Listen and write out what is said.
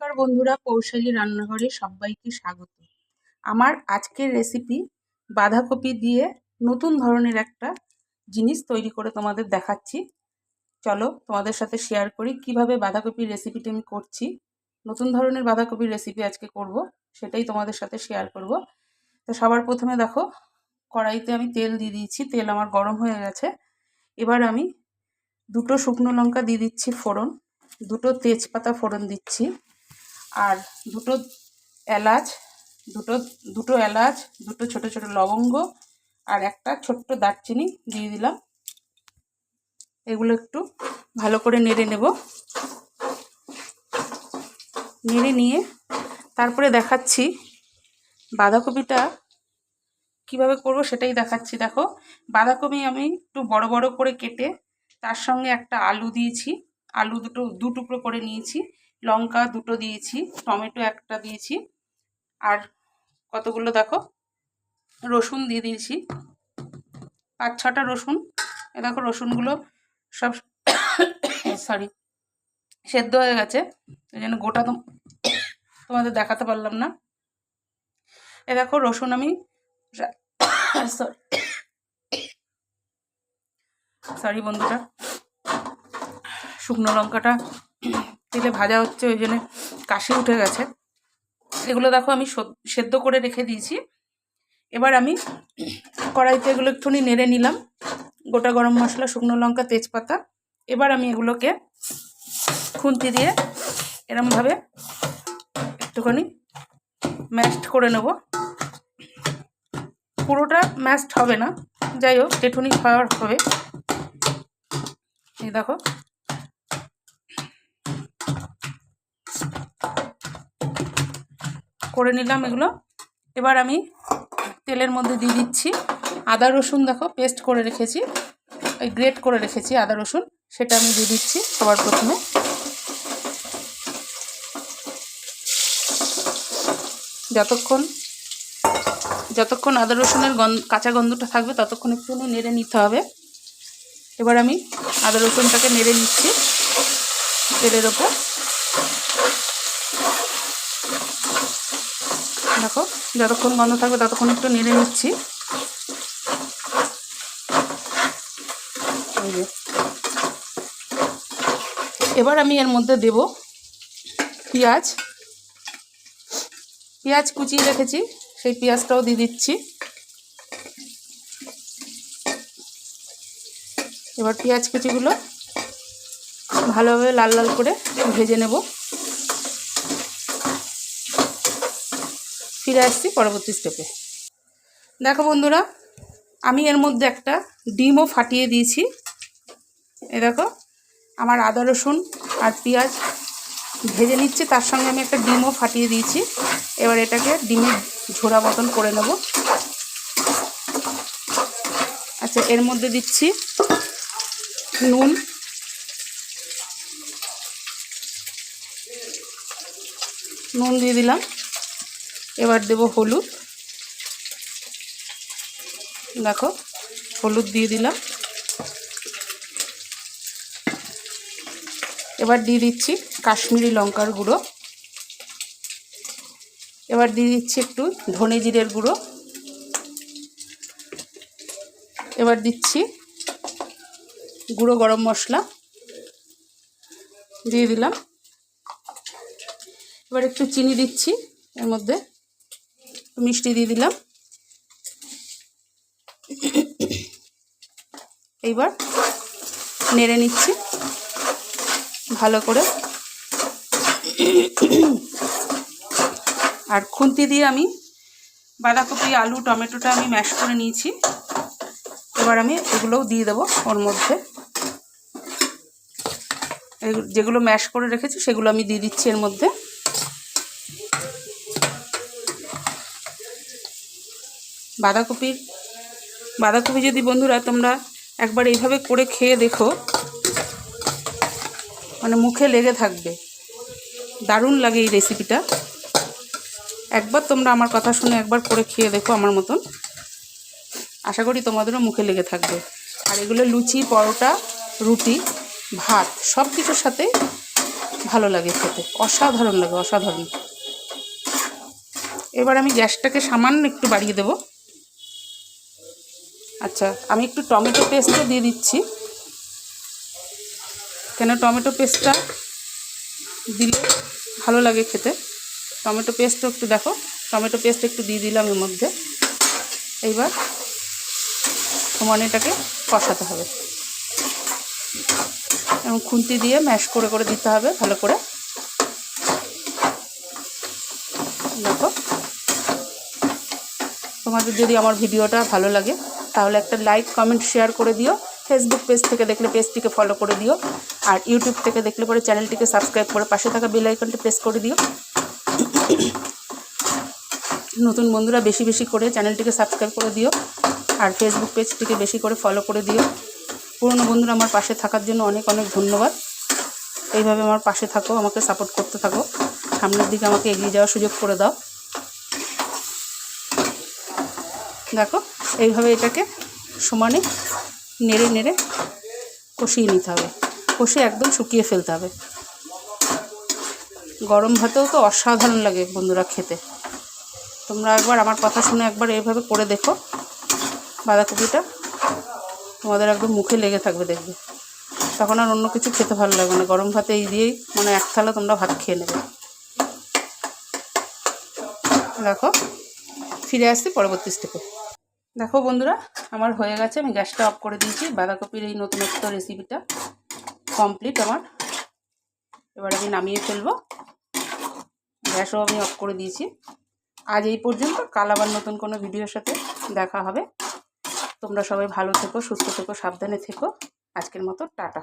নমস্কার বন্ধুরা, কৌশলী রান্নাঘরে সবাইকে স্বাগত। আমার আজকের রেসিপি বাঁধাকপি দিয়ে নতুন ধরনের একটা জিনিস তৈরি করে তোমাদের দেখাচ্ছি। চলো তোমাদের সাথে শেয়ার করি কীভাবে বাঁধাকপির রেসিপিটি আমি করছি। নতুন ধরনের বাঁধাকপির রেসিপি আজকে করব, সেটাই তোমাদের সাথে শেয়ার করব। তো সবার প্রথমে দেখো, কড়াইতে আমি তেল দিয়ে দিয়েছি, তেল আমার গরম হয়ে গেছে। এবার আমি দুটো শুকনো লঙ্কা দিয়ে দিচ্ছি ফোড়ন, দুটো তেজপাতা ফোড়ন দিচ্ছি। আর দুটো এলাচ, দুটো দুটো এলাচ, দুটো ছোট ছোট লবঙ্গ আর একটা ছোট্ট দারচিনি দিয়ে দিলাম। এগুলো একটু ভালো করে নেড়ে নেব। নেড়ে নিয়ে তারপরে দেখাচ্ছি বাঁধাকপিটা কীভাবে করব সেটাই দেখাচ্ছি। দেখো, বাঁধাকপি আমি একটু বড় বড় করে কেটে তার সঙ্গে একটা আলু দিয়েছি। আলু দুটো, দু টুকরো করে নিয়েছি। লঙ্কা দুটো দিয়েছি, টমেটো একটা দিয়েছি, আর কতগুলো দেখো? রসুন দিয়ে দিয়েছি। পাঁচ ছটা রসুন। এ দেখো রসুনগুলো সব সরি সেদ্ধ হয়ে গেছে। এই জন্য গোটা তোমাদের দেখাতে পারলাম না। এ দেখো রসুন আমি সরি সরি বন্ধুরা। শুকনো লঙ্কাটা তেলে ভাজা হচ্ছে, ওই জন্য কাশি উঠে গেছে। এগুলো দেখো আমি সেদ্ধ করে রেখে দিয়েছি। এবার আমি কড়াইতে এগুলো একটুখানি নেড়ে নিলাম। গোটা গরম মশলা, শুকনো লঙ্কা, তেজপাতা। এবার আমি এগুলোকে খুন্তি দিয়ে এরমভাবে একটুখানি ম্যাশড করে নেব। পুরোটা ম্যাশড হবে না। যাই হোক যেটুনি খাওয়ার হবে। এই দেখো করে নিলাম এগুলো। এবার আমি তেলের মধ্যে দিয়ে দিচ্ছি আদা, রসুন দেখো পেস্ট করে রেখেছি। ওই গ্রেট করে রেখেছি আদা, রসুন, সেটা আমি দিয়ে দিচ্ছি সবার প্রথমে। যতক্ষণ যতক্ষণ আদা, রসুনের গন্ধ, কাঁচা গন্ধটা থাকবে, ততক্ষণ একটু নেড়ে নিতে হবে। এবার আমি আদা, রসুনটাকে নেড়ে নিচ্ছি তেলের ওপর। দেখো, যতক্ষণ গন্ধ থাকবে ততক্ষণ একটু নেড়ে নিচ্ছি। এবার আমি এর মধ্যে দেব পেঁয়াজ। পেঁয়াজ কুচিয়ে রেখেছি, সেই পেঁয়াজটাও দিয়ে দিচ্ছি। এবার পেঁয়াজ কুচিগুলো ভালোভাবে লাল লাল করে ভেজে নেব। ফিরে আসছি পরবর্তী স্টেপে দেখো বন্ধুরা, আমি এর মধ্যে একটা ডিমও ফাটিয়ে দিয়েছি। এ দেখো, আমার আদা, রসুন আর পেঁয়াজ ভেজে নিচ্ছে, তার সঙ্গে আমি একটা ডিমও ফাটিয়ে দিয়েছি। এবার এটাকে ডিমের ঝোড়া মতন করে নেব। আচ্ছা এর মধ্যে দিচ্ছি নুন। নুন দিয়ে দিলাম। এবার দেব হলুদ। দেখো, হলুদ দিয়ে দিলাম। এবার দিয়ে দিচ্ছি কাশ্মীরি লঙ্কার গুঁড়ো। এবার দিয়ে দিচ্ছি একটু ধনে জিরের গুঁড়ো। এবার দিচ্ছি গুঁড়ো গরম মশলা। দিয়ে দিলাম। এবার একটু চিনি দিচ্ছি এর মধ্যে। মিষ্টি দিয়ে দিলাম। এইবার নেড়ে নিচ্ছি। ভালো করে। আর খুন্তি দিয়ে আমি বাঁধাকপি, আলু, টমেটোটা আমি ম্যাশ করে নিয়েছি। এবার আমি এগুলোও দিয়ে দেবো ওর মধ্যে। যেগুলো ম্যাশ করে রেখেছি সেগুলো আমি দিয়ে দিচ্ছি এর মধ্যে। বাঁধাকপির, বাঁধাকপি যদি বন্ধুরা তোমরা একবার এইভাবে করে খেয়ে দেখো মানে মুখে লেগে থাকবে। দারুণ লাগে এই রেসিপিটা একবার তোমরা আমার কথা শুনে একবার করে খেয়ে দেখো আমার মতন। আশা করি তোমাদেরও মুখে লেগে থাকবে। আর এগুলো লুচি, পরোটা, রুটি, ভাত সব কিছুর সাথে ভালো লাগে খেতে। অসাধারণ লাগে, অসাধারণ। এবার আমি গ্যাসটাকে সামান্য একটু বাড়িয়ে দেব। আচ্ছা আমি একটু টমেটো পেস্টও দিয়ে দিচ্ছি। কেন টমেটো পেস্টটা দিলে ভালো লাগে খেতে? টমেটো পেস্টও একটু দেখো, টমেটো পেস্ট একটু দিয়ে দিলাম এর মধ্যে। এইবার সমানে এটাকে কষাতে হবে। এবং খুন্তি দিয়ে ম্যাশ করে করে দিতে হবে ভালো করে। দেখো। তোমাদের যদি আমার ভিডিওটা ভালো লাগে তাহলে একটা লাইক, কমেন্ট, শেয়ার করে দিও। ফেসবুক পেজ থেকে দেখলে পেজটিকে ফলো করে দিও। আর ইউটিউব থেকে দেখলে পরে চ্যানেলটিকে সাবস্ক্রাইব করে পাশে থাকা বেল আইকনটি প্রেস করে দিও। নতুন বন্ধুরা বেশি বেশি করে চ্যানেলটিকে সাবস্ক্রাইব করে দিও। আর ফেসবুক পেজটিকে বেশি করে ফলো করে দিও। পুরনো বন্ধুরা আমার পাশে থাকার জন্য অনেক অনেক ধন্যবাদ। এইভাবে আমার পাশে থাকো, আমাকে সাপোর্ট করতে থাকো। সামনের দিকে আমাকে এগিয়ে যাওয়ার সুযোগ করে দাও। দেখো। এইভাবে এটাকে সমানে নেড়ে নেড়ে কষিয়ে নিতে হবে। কষিয়ে একদম শুকিয়ে ফেলতে হবে। গরম ভাতেও তো অসাধারণ লাগে বন্ধুরা খেতে। তোমরা একবার আমার কথা শুনে একবার এইভাবে করে দেখো বাঁধাকপিটা। তোমাদের একদম মুখে লেগে থাকবে দেখবে। তখন আর অন্য কিছু খেতে ভালো লাগবে না। গরম ভাতে এই দিয়েই মানে এক থালা তোমরা ভাত খেয়ে নেবে। দেখো, ফিরে আসছি পরবর্তী স্টেপে দেখো বন্ধুরা, আমার হয়ে গেছে, আমি গ্যাসটা অফ করে দিয়েছি। বাঁধাকপির এই নতুনত্ব রেসিপিটা কমপ্লিট আমার। এবার আমি নামিয়ে ফেলব। গ্যাসও আমি অফ করে দিয়েছি। আজ এই পর্যন্ত, কাল আবার নতুন কোনো ভিডিওর সাথে দেখা হবে। তোমরা সবাই ভালো থেকো, সুস্থ থেকো, সাবধানে থেকো। আজকের মতো, টাটা।